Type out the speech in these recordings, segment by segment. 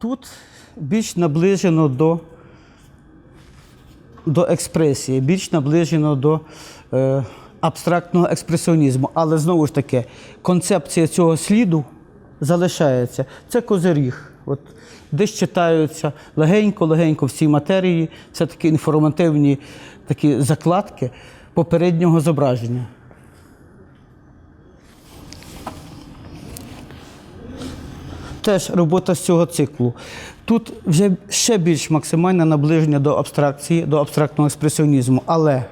Тут більш наближено до, до експресії, більш наближено до е, абстрактного експресіонізму. Але знову ж таки, концепція цього сліду залишається. Це козиріг. От, десь читаються легенько-легенько в цій матерії, це такі інформативні такі закладки попереднього зображення. Теж робота з цього циклу. Тут вже ще більш максимальне наближення до абстракції, до абстрактного експресіонізму, але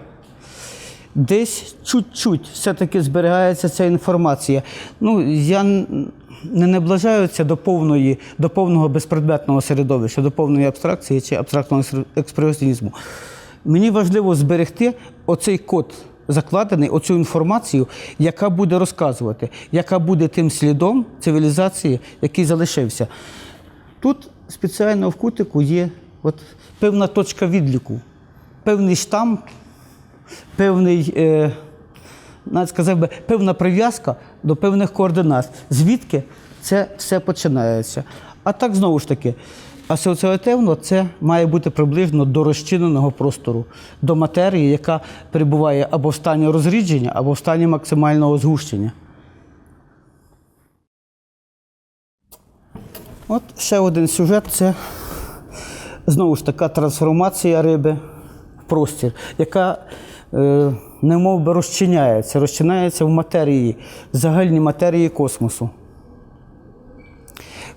десь чуть-чуть все-таки зберігається ця інформація. Ну, я не наближаюся до повної, до повного безпредметного середовища, до повної абстракції чи абстрактного експресіонізму. Мені важливо зберегти оцей код закладений, оцю інформацію, яка буде розказувати, яка буде тим слідом цивілізації, який залишився. Тут спеціально в кутику є от певна точка відліку, певний штамп, певний, е, навіть сказав би, певна прив'язка до певних координат, звідки це все починається. А так знову ж таки, асоціативно це має бути приблизно до розчиненого простору, до матерії, яка перебуває або в стані розрідження, або в стані максимального згущення. От ще один сюжет це знову ж така трансформація риби в простір, яка е, немов би розчиняється, розчиняється в матерії, в загальній матерії космосу.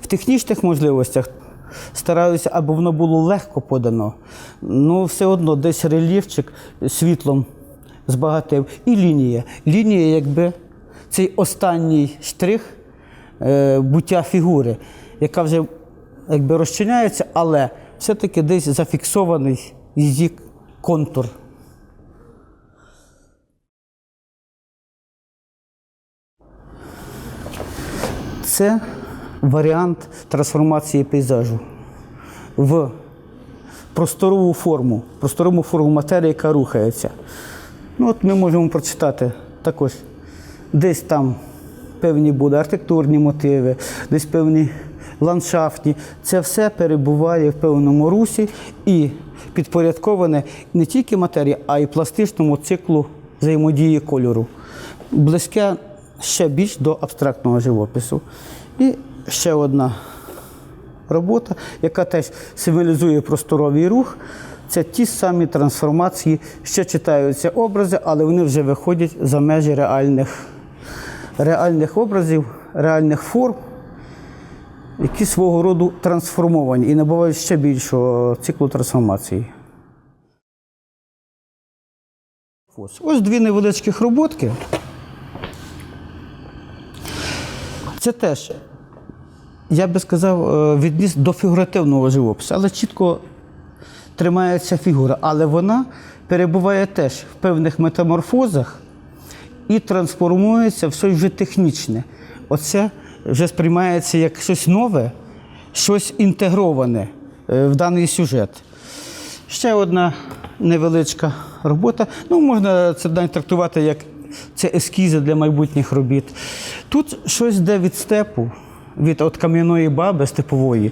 В технічних можливостях стараюся, аби воно було легко подано, ну все одно десь рельєфчик світлом збагатив. І лінія. Лінія, якби цей останній штрих е, буття фігури, яка вже якби розчиняється, але все-таки десь зафіксований її контур. Це варіант трансформації пейзажу в просторову форму, просторову форму матерії, яка рухається. Ну, от ми можемо прочитати також десь там певні будуть архітектурні мотиви, десь певні ландшафтні. Це все перебуває в певному русі і підпорядковане не тільки матерії, а й пластичному циклу взаємодії кольору. Близьке ще більш до абстрактного живопису. І ще одна робота, яка теж символізує просторовий рух. Це ті самі трансформації, ще читаються образи, але вони вже виходять за межі реальних, реальних образів, реальних форм, які свого роду трансформовані і набувають ще більшого циклу трансформації. Ось, ось дві невеличких роботки. Це теж, я би сказав, е, відніс до фігуративного живопису, але чітко тримається фігура. Але вона перебуває теж в певних метаморфозах і трансформується в щось вже технічне. Оце вже сприймається як щось нове, щось інтегроване е, в даний сюжет. Ще одна невеличка робота. Ну, можна це трактувати як це ескізи для майбутніх робіт. Тут щось йде від степу, від от кам'яної баби степової.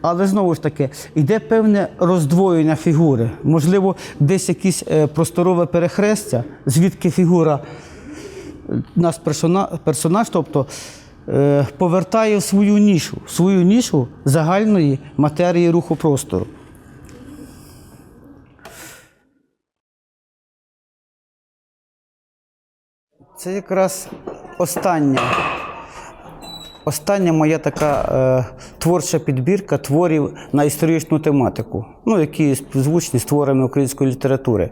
Але знову ж таки, йде певне роздвоєння фігури. Можливо, десь якесь е, просторове перехрестя, звідки фігура е, наш персона- персонаж, тобто е, повертає в свою нішу, свою нішу загальної матерії руху простору. Це якраз остання, остання моя така е, творча підбірка творів на історичну тематику, ну, які співзвучні з творами української літератури.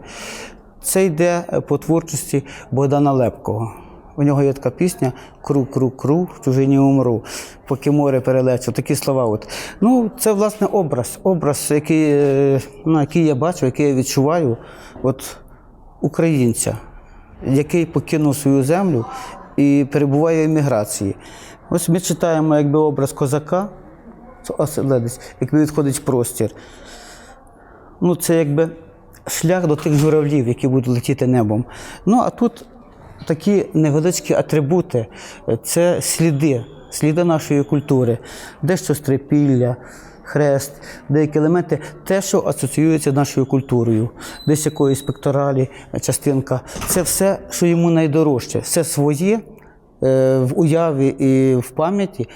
Це йде е, по творчості Богдана Лепкого. У нього є така пісня Кру, кру, кру, в чужині умру, поки море перелечу. Такі слова. От. Ну, це, власне, образ, образ, який, е, ну, який я бачу, який я відчуваю от, українця який покинув свою землю і перебуває в еміграції. Ось ми читаємо якби образ козака, оселедець, який відходить в простір. Ну, це якби шлях до тих журавлів, які будуть летіти небом. Ну, а тут такі невеличкі атрибути це сліди сліди нашої культури, дещо стрипілля, хрест, деякі елементи, те, що асоціюється з нашою культурою, десь якоїсь пекторалі, частинка. Це все, що йому найдорожче, все своє е, в уяві і в пам'яті,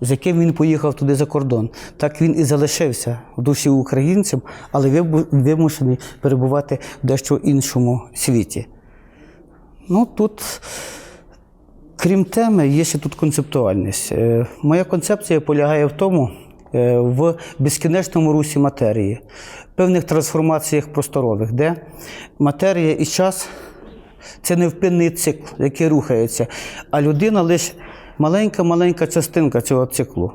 з яким він поїхав туди за кордон. Так він і залишився в душі українцем, але вимушений перебувати в дещо іншому світі. Ну тут, крім теми, є ще тут концептуальність. Е, Моя концепція полягає в тому, е, в безкінечному русі матерії, певних трансформаціях просторових, де матерія і час це невпинний цикл, який рухається, а людина лише маленька-маленька частинка цього циклу.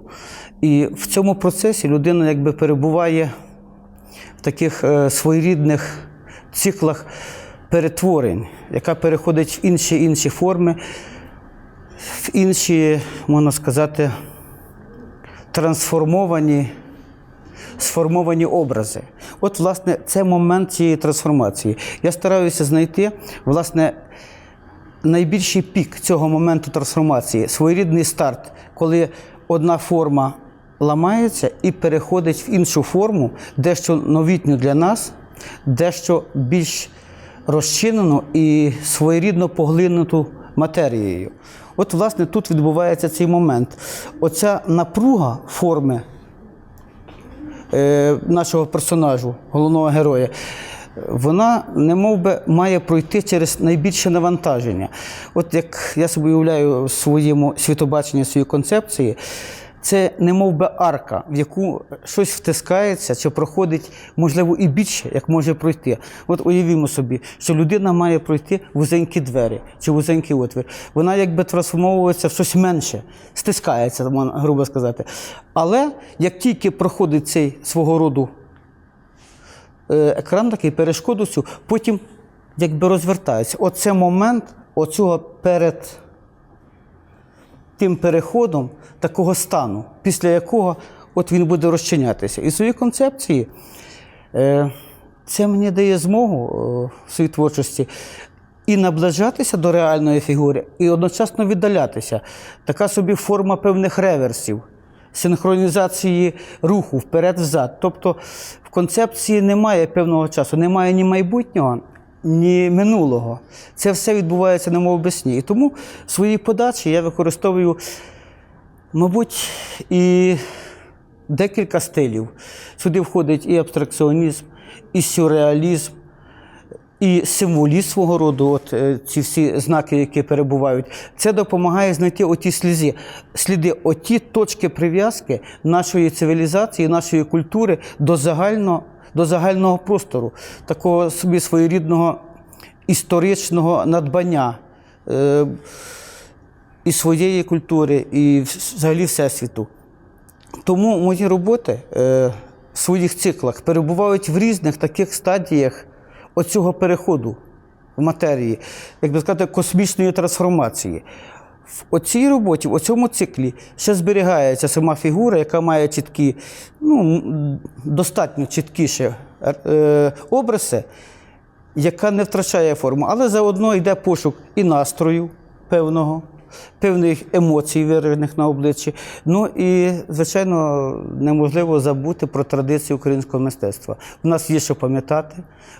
І в цьому процесі людина якби перебуває в таких е, своєрідних циклах перетворень, яка переходить в інші інші форми, в інші, можна сказати, трансформовані, сформовані образи. От, власне, це момент цієї трансформації. Я стараюся знайти, власне, найбільший пік цього моменту трансформації, своєрідний старт, коли одна форма ламається і переходить в іншу форму, дещо новітню для нас, дещо більш розчинену і своєрідно поглинуту матерією. От, власне, тут відбувається цей момент. Оця напруга форми е, нашого персонажу, головного героя, вона не мов би, має пройти через найбільше навантаження. От як я собі уявляю в своєму світобаченні своїй концепції, це не мов би арка, в яку щось втискається чи проходить, можливо, і більше, як може пройти. От уявімо собі, що людина має пройти вузенькі двері чи вузенький отвір. Вона якби трансформовується в щось менше, стискається, грубо сказати. Але як тільки проходить цей свого роду е, екран такий перешкоду цю, потім якби розвертається. Оце момент оцього перед тим переходом такого стану, після якого от він буде розчинятися. І в своїй концепції е, це мені дає змогу е, в своїй творчості і наближатися до реальної фігури, і одночасно віддалятися. Така собі форма певних реверсів. Синхронізації руху вперед-взад. Тобто в концепції немає певного часу, немає ні майбутнього, ні минулого. Це все відбувається немов без сні. І тому в своїй подачі я використовую, мабуть, і декілька стилів. Сюди входить і абстракціонізм, і сюрреалізм, і символізм свого роду, от е, ці всі знаки, які перебувають, це допомагає знайти оті сліди, сліди, оті точки прив'язки нашої цивілізації, нашої культури до загального, до загального простору, такого собі своєрідного історичного надбання. Е, і своєї культури, і взагалі всесвіту. Тому мої роботи е, в своїх циклах перебувають в різних таких стадіях оцього переходу в матерії, як би сказати, космічної трансформації. В оцій роботі, в цьому циклі ще зберігається сама фігура, яка має чіткі, ну, достатньо чіткіше е, образи, яка не втрачає форму, але заодно йде пошук і настрою певного, певних емоцій, виражених на обличчі. Ну і, звичайно, неможливо забути про традиції українського мистецтва. В нас є що пам'ятати,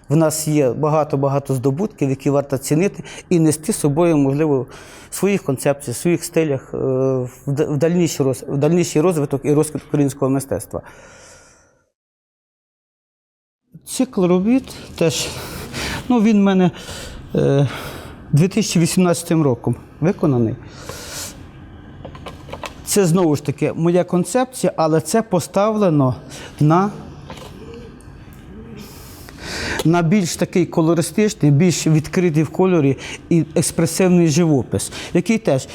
в нас є багато-багато здобутків, які варто цінити і нести з собою, можливо, в своїх концепціях, в своїх стилях е, в дальніший розвиток і розквіт українського мистецтва. Цикл робіт теж, ну він в мене е, 2018 роком. Виконаний. Це знову ж таки моя концепція, але це поставлено на, на більш такий колористичний, більш відкритий в кольорі і експресивний живопис, який теж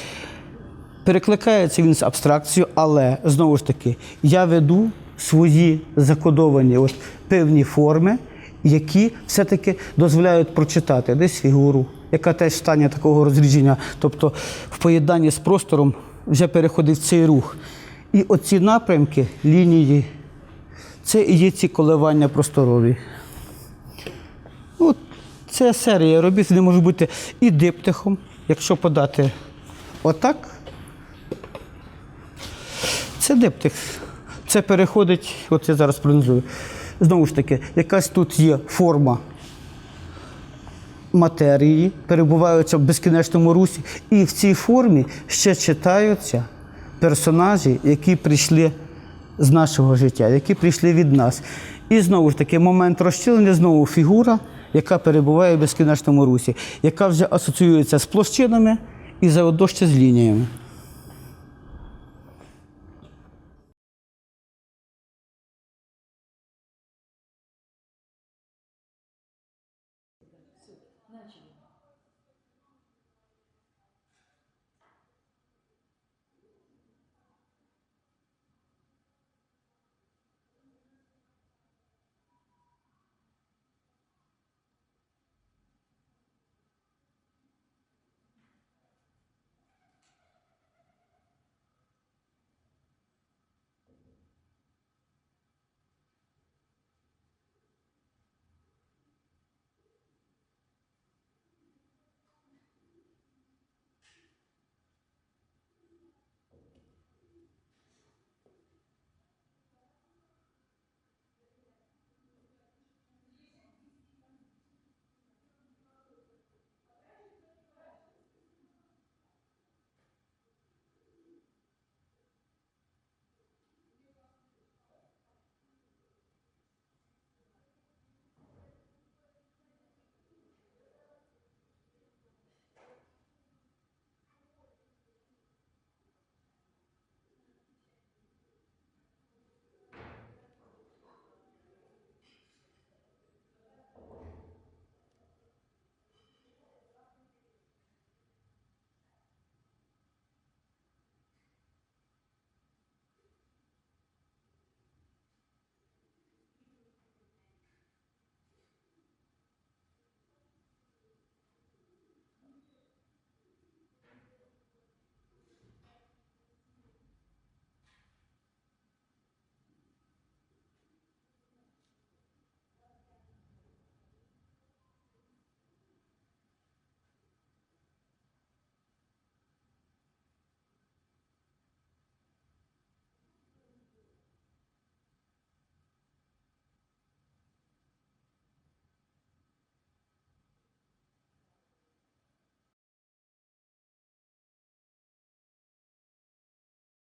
перекликається він з абстракцією, але знову ж таки я веду свої закодовані от певні форми, які все-таки дозволяють прочитати. Десь фігуру, яка теж в такого розрідження, тобто в поєднанні з простором вже переходить цей рух. І оці напрямки, лінії, це і є ці коливання просторові. Ну, це серія робіт, вони можуть бути і диптихом, якщо подати отак, Це диптих. Це переходить, от я зараз пронизую. Знову ж таки, якась тут є форма матерії, перебуваються в безкінечному русі, і в цій формі ще читаються персонажі, які прийшли з нашого життя, які прийшли від нас. І знову ж таки, момент розчилення, знову фігура, яка перебуває в безкінечному русі, яка вже асоціюється з площинами і заодно ще з лініями.